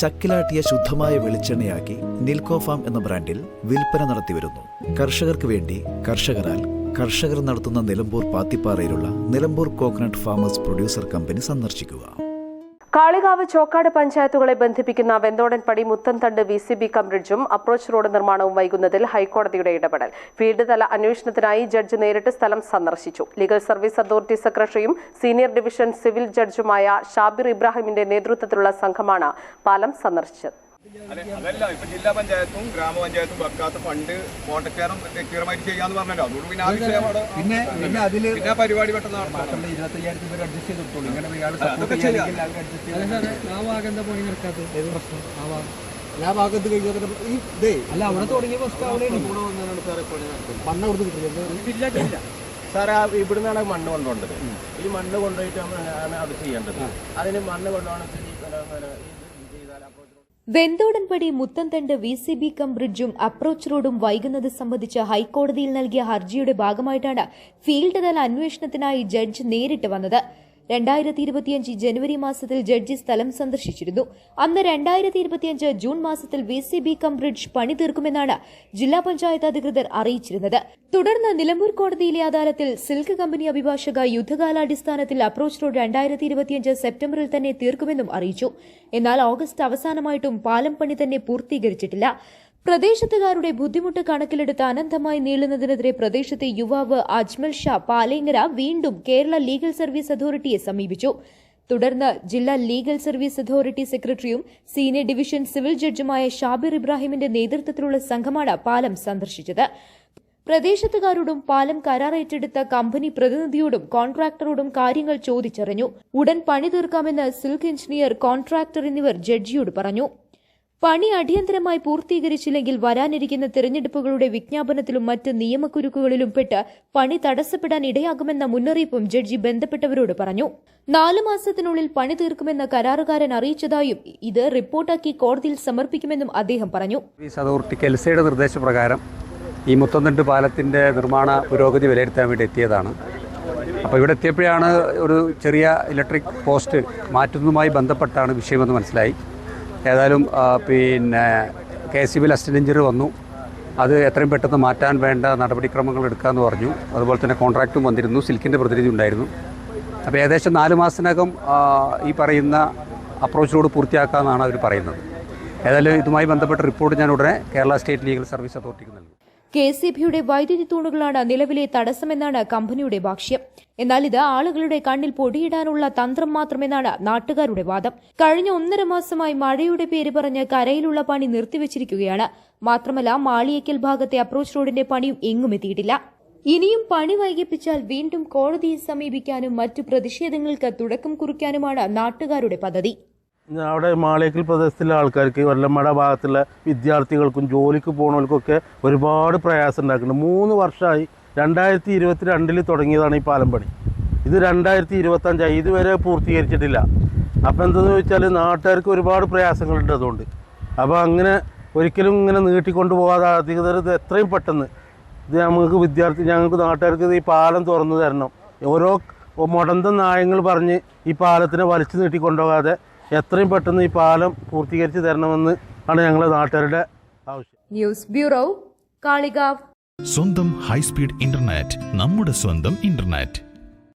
ചക്കിലാട്ടിയ ശുദ്ധമായ വെളിച്ചെണ്ണയാക്കി നിൽക്കോ ഫാം എന്ന ബ്രാൻഡിൽ വിൽപ്പന നടത്തിവരുന്നു. കർഷകർക്ക് വേണ്ടി കർഷകരാൽ കർഷകർ നടത്തുന്ന Nilambur പാത്തിപ്പാറയിലുള്ള Nilambur coconut farmers producer company സന്ദർശിക്കുക. കാളികാവ് ചോക്കാട് പഞ്ചായത്തുകളെ ബന്ധിപ്പിക്കുന്ന Venthodanpadi Muthanthandu V C B cum ബ്രിഡ്ജും approach road നിർമ്മാണവും വൈകുന്നതിൽ ഹൈക്കോടതിയുടെ ഇടപെടൽ. ഫീൽഡ് തല അന്വേഷണത്തിനായി ജഡ്ജ് നേരിട്ട് സ്ഥലം സന്ദർശിച്ചു. ലീഗൽ സർവീസ് അതോറിറ്റി സെക്രട്ടറിയും സീനിയർ ഡിവിഷൻ സിവിൽ ജഡ്ജുമായ ഷാബിർ ഇബ്രാഹിമിന്റെ നേതൃത്വത്തിലുള്ള സംഘമാണ് പാലം സന്ദർശിച്ചത്. അതല്ല ഇപ്പൊ ജില്ലാ പഞ്ചായത്തും ഗ്രാമപഞ്ചായത്തും വെക്കാത്ത ഫണ്ട് കോൺട്രാക്ടറും വ്യക്തിപരമായിട്ട് ചെയ്യാന്ന് പറഞ്ഞല്ലോ. അതുകൊണ്ട് പിന്നെ ആ വിഷയം അവിടെ പിന്നെ പിന്നെ അതിൽ പിന്നെ പരിപാടി പെട്ടെന്ന് നടത്തണം മാസത്തിൽ ഇരുപത്തയ്യായിരത്തി പേര് അഡ്ജസ്റ്റ് ചെയ്തിട്ടുള്ളൂ ഇങ്ങനെ ഇയാൾ അതൊക്കെ ചെയ്യാം. അഡ്ജസ്റ്റ് ചെയ്ത് ആ ഭാഗം എന്താ പണി നടക്കാത്തത്? ഏത് പ്രശ്നം? ആ ഭാഗം. എല്ലാ ഭാഗത്ത് കഴിഞ്ഞാൽ ഈ ഇതേ അല്ല അവിടെ തുടങ്ങിയ അവിടെ മണ്ണ കിട്ടില്ല? സാറേ ആ ഇവിടുന്നാണ് മണ്ണ് കൊണ്ടുപോകേണ്ടത്. ഈ മണ്ണ് കൊണ്ടുപോയിട്ട് ആണ് അത് ചെയ്യേണ്ടത്. അതിന് മണ്ണ് കൊണ്ടുപോകണം ചെയ്താൽ അപ്പോൾ Venthodanpadi Muthanthandu V C B cum ബ്രിഡ്ജും approach റോഡും വൈകുന്നത് സംബന്ധിച്ച് ഹൈക്കോടതിയിൽ നൽകിയ ഹർജിയുടെ ഭാഗമായിട്ടാണ് ഫീൽഡ് തല അന്വേഷണത്തിനായി ജഡ്ജ് നേരിട്ട് വന്നത്. രണ്ടായിരത്തി ഇരുപത്തിയഞ്ച് ജനുവരി മാസത്തിൽ ജഡ്ജി സ്ഥലം സന്ദർശിച്ചിരുന്നു. അന്ന് രണ്ടായിരത്തി ഇരുപത്തിയഞ്ച് ജൂൺ മാസത്തിൽ V C B cum bridge പണി തീർക്കുമെന്നാണ് ജില്ലാ പഞ്ചായത്ത് അധികൃതർ അറിയിച്ചിരുന്നത്. തുടർന്ന് നിലമ്പൂർ കോടതിയിലെ അദാലത്തിൽ സിൽക്ക് കമ്പനി അഭിഭാഷക യുദ്ധകാലാടിസ്ഥാനത്തിൽ അപ്രോച്ച് റോഡ് രണ്ടായിരത്തി ഇരുപത്തിയഞ്ച് സെപ്റ്റംബറിൽ തന്നെ തീർക്കുമെന്നും അറിയിച്ചു. എന്നാൽ ഓഗസ്റ്റ് അവസാനമായിട്ടും പാലം പണി തന്നെ പൂർത്തീകരിച്ചിട്ടില്ല. പ്രദേശത്തുകാരുടെ ബുദ്ധിമുട്ട് കണക്കിലെടുത്ത് അനന്തമായി നീളുന്നതിനെതിരെ പ്രദേശത്തെ യുവാവ് അജ്മൽ ഷാ പാലേങ്ങര വീണ്ടും കേരള ലീഗൽ സർവീസ് അതോറിറ്റിയെ സമീപിച്ചു. തുടർന്ന് ജില്ലാ ലീഗൽ സർവീസ് അതോറിറ്റി സെക്രട്ടറിയും സീനിയർ ഡിവിഷൻ സിവിൽ ജഡ്ജുമായ ഷാബിർ ഇബ്രാഹിമിന്റെ നേതൃത്വത്തിലുള്ള സംഘമാണ് പാലം സന്ദർശിച്ചത്. പ്രദേശത്തുകാരോടും പാലം കരാർ ഏറ്റെടുത്ത കമ്പനി പ്രതിനിധിയോടും കോൺട്രാക്ടറോടും കാര്യങ്ങൾ ചോദിച്ചറിഞ്ഞു. ഉടൻ പണി തീർക്കാമെന്ന് സിൽക്ക് എഞ്ചിനീയർ കോൺട്രാക്ടർ എന്നിവർ ജഡ്ജിയോട് പറഞ്ഞു. പണി അടിയന്തരമായി പൂർത്തീകരിച്ചില്ലെങ്കിൽ വരാനിരിക്കുന്ന തെരഞ്ഞെടുപ്പുകളുടെ വിജ്ഞാപനത്തിലും മറ്റ് നിയമക്കുരുക്കുകളിലും പെട്ട് പണി തടസ്സപ്പെടാൻ ഇടയാകുമെന്ന മുന്നറിയിപ്പും ജഡ്ജി ബന്ധപ്പെട്ടവരോട് പറഞ്ഞു. നാലു മാസത്തിനുള്ളിൽ പണി തീർക്കുമെന്ന് കരാറുകാരൻ അറിയിച്ചതായും ഇത് റിപ്പോർട്ടാക്കി കോടതിയിൽ സമർപ്പിക്കുമെന്നും അദ്ദേഹം പറഞ്ഞു. നിർദ്ദേശപ്രകാരം ഈ മുത്തന്തണ്ട് പാലത്തിന്റെ നിർമ്മാണ പുരോഗതി വിലയിരുത്താൻ വേണ്ടി എത്തിയതാണ്. അപ്പോൾ ഇവിടെ എത്തിയപ്പോഴാണ് ഒരു ചെറിയ ഇലക്ട്രിക് പോസ്റ്റ് മാറ്റുന്നതുമായി ബന്ധപ്പെട്ടാണ് വിഷയമെന്ന് മനസ്സിലായി. ഏതായാലും പിന്നെ കെ സി ബിയിൽ അസിസ്റ്റന്റ് എഞ്ചിനീയർ വന്നു. അത് എത്രയും പെട്ടെന്ന് മാറ്റാൻ വേണ്ട നടപടിക്രമങ്ങൾ എടുക്കാമെന്ന് പറഞ്ഞു. അതുപോലെ തന്നെ കോൺട്രാക്റ്റും വന്നിരുന്നു. സിൽക്കിന്റെ പ്രതിനിധി ഉണ്ടായിരുന്നു. അപ്പോൾ ഏകദേശം നാല് മാസത്തിനകം ഈ പറയുന്ന അപ്രോച്ചിലൂടെ പൂർത്തിയാക്കാമെന്നാണ് അവർ പറയുന്നത്. ഏതായാലും ഇതുമായി ബന്ധപ്പെട്ട റിപ്പോർട്ട് ഞാൻ ഉടനെ കേരള സ്റ്റേറ്റ് ലീഗൽ സർവീസ് അതോറിറ്റിക്ക് നൽകും. കെ സി ബിയുടെ വൈദ്യുതി തൂണുകളാണ് നിലവിലെ തടസ്സമെന്നാണ് കമ്പനിയുടെ ഭാഷ്യം എന്നാൽ ഇത് ആളുകളുടെ കണ്ണിൽ പൊടിയിടാനുള്ള തന്ത്രം മാത്രമെന്നാണ് നാട്ടുകാരുടെ വാദം. കഴിഞ്ഞ ഒന്നര മാസമായി മഴയുടെ പേര് പറഞ്ഞ് കരയിലുള്ള പണി നിർത്തിവച്ചിരിക്കുകയാണ്. മാത്രമല്ല മാളിയേക്കൽ ഭാഗത്തെ അപ്രോച്ച് റോഡിന്റെ പണിയും എങ്ങും എത്തിയിട്ടില്ല. ഇനിയും പണി വൈകിപ്പിച്ചാൽ വീണ്ടും കോടതിയെ സമീപിക്കാനും മറ്റു പ്രതിഷേധങ്ങൾക്ക് തുടക്കം കുറിക്കാനുമാണ് നാട്ടുകാരുടെ പദ്ധതി. അവിടെ മാളേക്കൽ പ്രദേശത്തിലെ ആൾക്കാർക്ക് വല്ലമ്മട ഭാഗത്തുള്ള വിദ്യാർത്ഥികൾക്കും ജോലിക്ക് പോകുന്നവർക്കൊക്കെ ഒരുപാട് പ്രയാസം ഉണ്ടാക്കുന്നുണ്ട്. മൂന്ന് വർഷമായി രണ്ടായിരത്തി ഇരുപത്തി രണ്ടിൽ തുടങ്ങിയതാണ് ഈ പാലം പണി ഇത് രണ്ടായിരത്തി ഇരുപത്തഞ്ചായി ഇതുവരെ പൂർത്തീകരിച്ചിട്ടില്ല. അപ്പോൾ എന്തെന്ന് ചോദിച്ചാൽ നാട്ടുകാർക്ക് ഒരുപാട് പ്രയാസങ്ങളുണ്ട് അതുകൊണ്ട്. അപ്പോൾ അങ്ങനെ ഒരിക്കലും ഇങ്ങനെ നീട്ടിക്കൊണ്ട് പോകാതെ അധികൃതർ ഇത് എത്രയും പെട്ടെന്ന് ഇത് നമുക്ക് വിദ്യാർത്ഥി ഞങ്ങൾക്ക് നാട്ടുകാർക്ക് ഇത് ഈ പാലം തുറന്നു തരണം. ഓരോ മുടന്ത നായങ്ങൾ പറഞ്ഞ് ഈ പാലത്തിനെ വലിച്ചു നീട്ടിക്കൊണ്ടുപോകാതെ എത്രയും പെട്ടെന്ന് ഈ പാലം പൂർത്തീകരിച്ച് തരണമെന്ന് ആണ് ഞങ്ങളെ നാട്ടുകാരുടെ ആവശ്യം. News bureau Kalikavu. സ്വന്തം ഹൈസ്പീഡ് ഇന്റർനെറ്റ് നമ്മുടെ സ്വന്തം ഇന്റർനെറ്റ്.